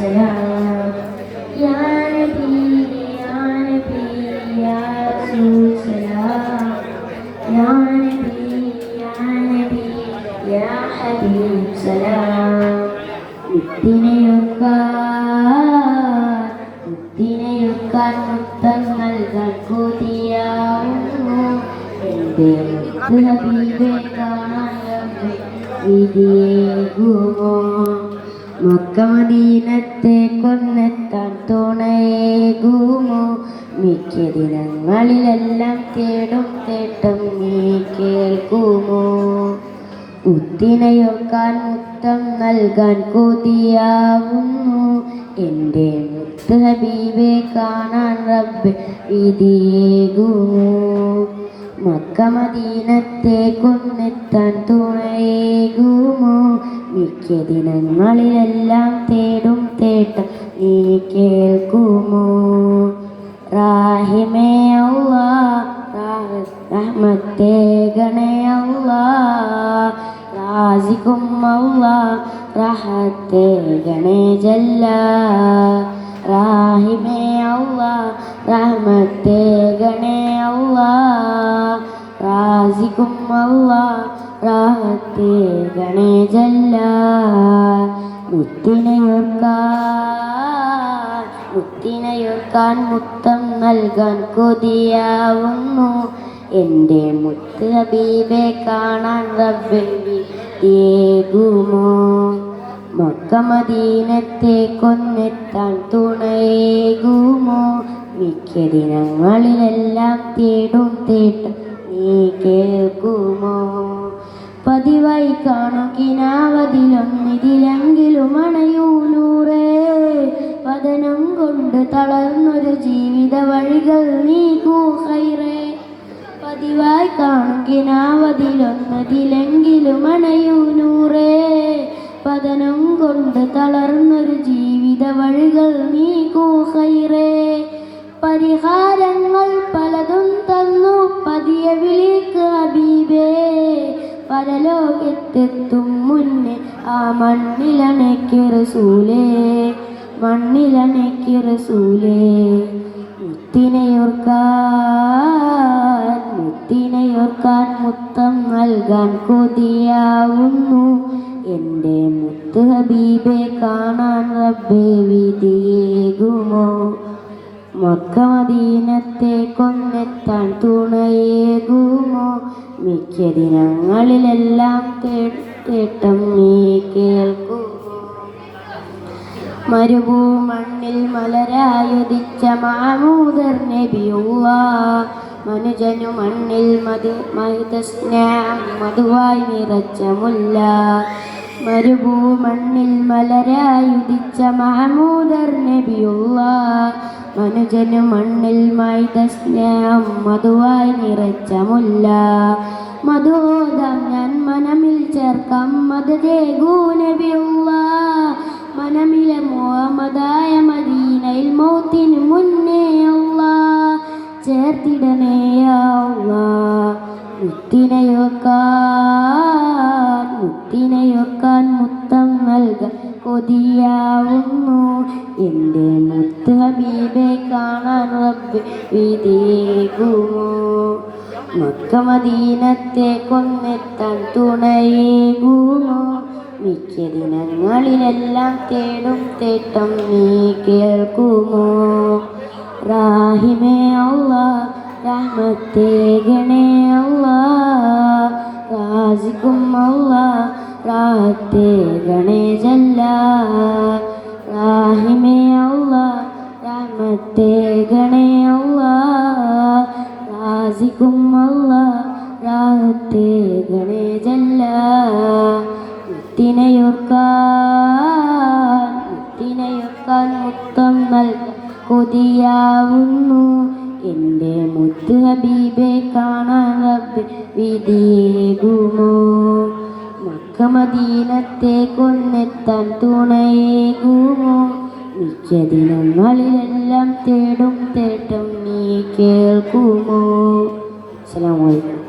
سلام يا نبي يا نبي يا رسول سلام يا نبي يا نبي يا حبيب سلام മുത്തിനെയൊക്കാൻ മുത്തിനെയൊക്കാൻ മുത്തം നൽകാൻ കൊതിയാവുന്നു എൻ്റെ മുത്ത് ഹബീബെ കാണാൻ റബ്ബേ വിധിയേകുമോ മക്കമദീനത്തെ കൊന്നെത്താൻ തുണയേകുമോ മിക്ക ദിനങ്ങളിലെല്ലാം തേടും തേട്ടം നീ കേൾക്കുമോ? മുത്തിനയൊക്കാൻ മുത്തം നൽകാൻ കൊതിയാവുന്നു. എന്റെ മുത്ത് ഹബീബെ കാണാൻ റബ്ബ് വിധിയേകുന്നു. മക്കമദീനത്തെ കൊന്നെത്താൻ തുണയേകുമോ? മിക്ക ദിനങ്ങളിലെല്ലാം തേടും തേട്ടം നീ കേൾക്കുമോ? റാഹിമേ അള്ളാ റഹ്മത്തേ ഗണേ അള്ളാ റാസിക്കും അള്ളാ റഹത്തെ ഗണേ ജല്ല റാഹിമേ അള്ളാ റഹ്മത്തേ ഗണേ അള്ളാ റാസിക്കും അള്ളാ റാഹത്തെ ഗണേ ജല്ല. മുത്തിനെയോർക്കാൻ മുത്തിനെയോർക്കാൻ മുത്തം നൽകാൻ കൊതിയാവുന്നു. എന്റെ മുത്ത് ഹബീബെ കാണാൻ റബ്ബേകുമോ മക്കമദീനത്തെ കൊന്നെത്താൻ തുണയേകുമോ? മിക്ക ദിനങ്ങളിലെല്ലാം തേടും തേട്ട നീ കേൾക്കുമോ? പതിവായി കാണുകിനാവതിലൊന്നിതിലെങ്കിലും അണയൂനൂറേ പതനം കൊണ്ട് തളർന്നൊരു ജീവിത വഴികൾ നീ ഹൈറേ പതിവായി കാണുകിനാവതിലൊന്നതിലെങ്കിലും അണയൂനൂറേ പതനം കൊണ്ട് തളർന്നൊരു ജീവിത വഴികൾ നീ കൂഹൈറേ പരിഹാരങ്ങൾ പലതും തന്നു പതിയ വിളിക്ക് ഹബീബേ പരലോകത്തെത്തും മുന്നേ ആ മണ്ണിലണയ്ക്ക് റസൂലേ. മണ്ണിലണയ്ക്ക് റസൂലേ. മുത്തിനെയോർക്കാൻ നൽകാൻ കൊതിയാവുന്നു. എന്റെ മുത്ത് ഹബീബെ കാണാൻ റബ്ബേ വിധിയേകുമോ? മക്കമദീനത്തെ കൊന്നെത്താൻ തുണയേകുമോ? മിക്ക ദിനങ്ങളിലെല്ലാം തേട്ടം നീ മരുഭൂമണ്ണിൽ മലരായുദിച്ച മാമൂദർ നബിയുള്ള. മനുജനു മണ്ണിൽ മധു മഹിതസ്നേഹം മധുവായി നിറച്ച മുല്ല. മരുഭൂമണ്ണിൽ മലരായുദിച്ച മഹമൂദർ നബിയുള്ള. മനുജനു മണ്ണിൽ മൈതസ്നേഹം മധുവായി നിറച്ച മുല്ല. മധുദം ഞാൻ മനമിൽ ചേർക്കാം മതേകൂ നബിയുള്ള മനമിലെ മുഹമ്മദായ മദീനയിൽ മൗത്തിന് മുന്നേ അല്ല ചേർത്തിടണേ അല്ല മുത്തിനെയൊക്കാൻ മുത്തിനെയൊക്കാൻ മുത്തം നൽക കൊതിയാവുന്നു. എന്റെ മുത്ത് ഹബീബെ കാണാൻ റബ്ബ് വിതേകുമോ മക്ക മദീനത്തെ കൊന്നെത്താൻ തുണയേകുമോ? മിക്ക ദിനങ്ങളിലെല്ലാം തേടും തേട്ടം നീ കേൾക്കുമോ? റാഹിമേ അല്ല റഹ്മത്തേ ഗണേ അല്ല റാസിക്കും അല്ല റാഹത്തെ ഗണേ ജല്ല. റാഹിമേ അല്ല റഹ്മത്തേ മുത്തിനെയോർക്കാൻ മുത്തിനെയോർക്കാൻ മുത്തം നൽകാൻ കൊതിയാവുന്നു. എന്റെ മുത്ത് ഹബീബെ കാണാൻ റബ്ബ് വിധിയേകുമോ? മക്കമദീനത്തെ കൊന്നെത്താൻ തുണയേകുമോ? മിക്ക ദിനങ്ങളിലെല്ലാം തേടും തേട്ടം നീ കേൾക്കുമോ? അസ്സലാമു അലൈക്കും.